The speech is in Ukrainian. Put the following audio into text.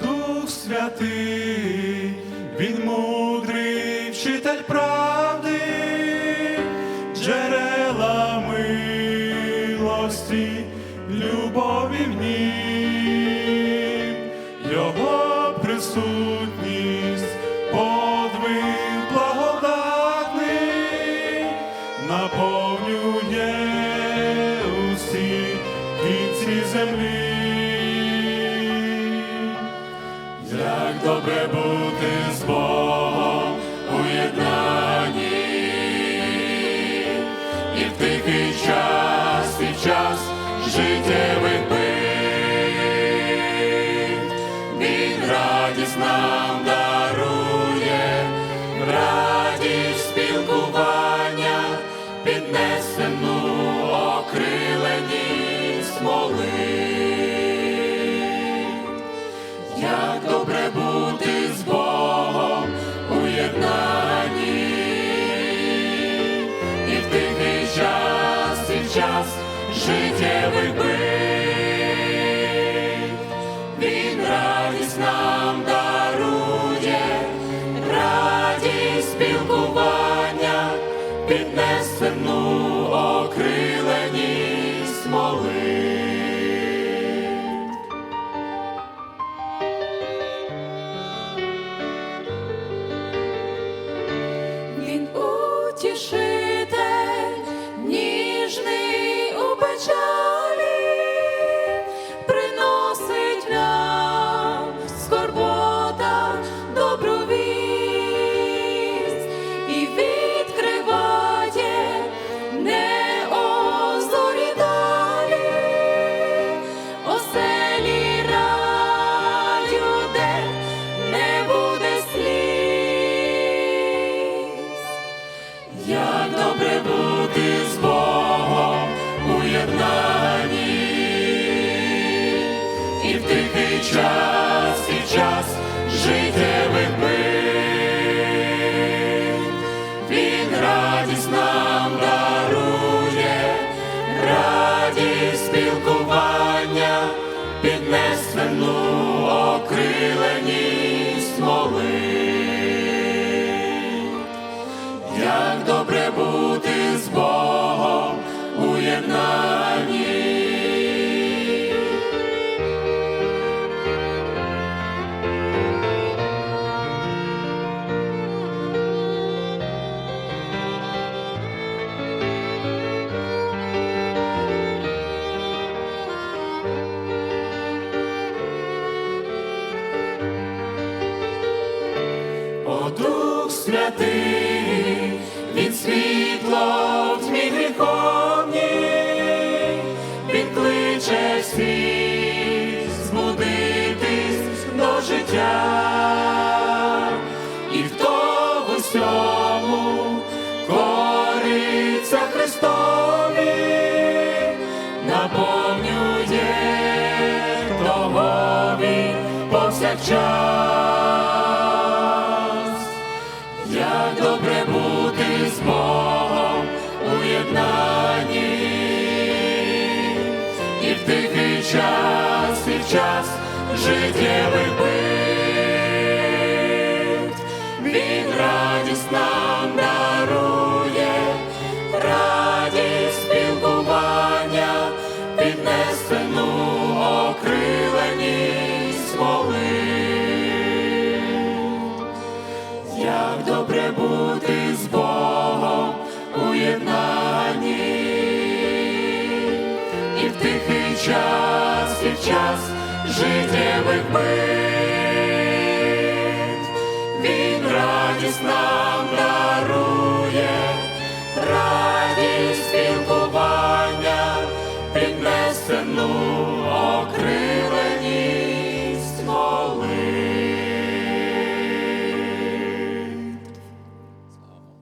Дух Святий, він мудрий вчитель правди, джерела милості, любові в нім, його присутність, подвиг благодатний, наповнює усі кінці землі. Добре бути з Богом у єднанні, і в тихий час, і час життєвих бит. Він радість нам дарує, життєвих бит. Він радість нам дарує, радість спілкування, піднесену окриленість смоли. Він утішитель, час, і час життєвих бит. Він радість нам дарує, радість спілкування, окриленість Святий, він світло в тьмі гріховній, він кличе всіх збудитись до життя, і в усьому кориться Христові, наповнює того він повсякчас. Тихий час, і час життєвих бит. Він радість нам дарує, радість спілкування, піднесену окриленість смоли. Як добре час життєвих бит, він радість нам дарує.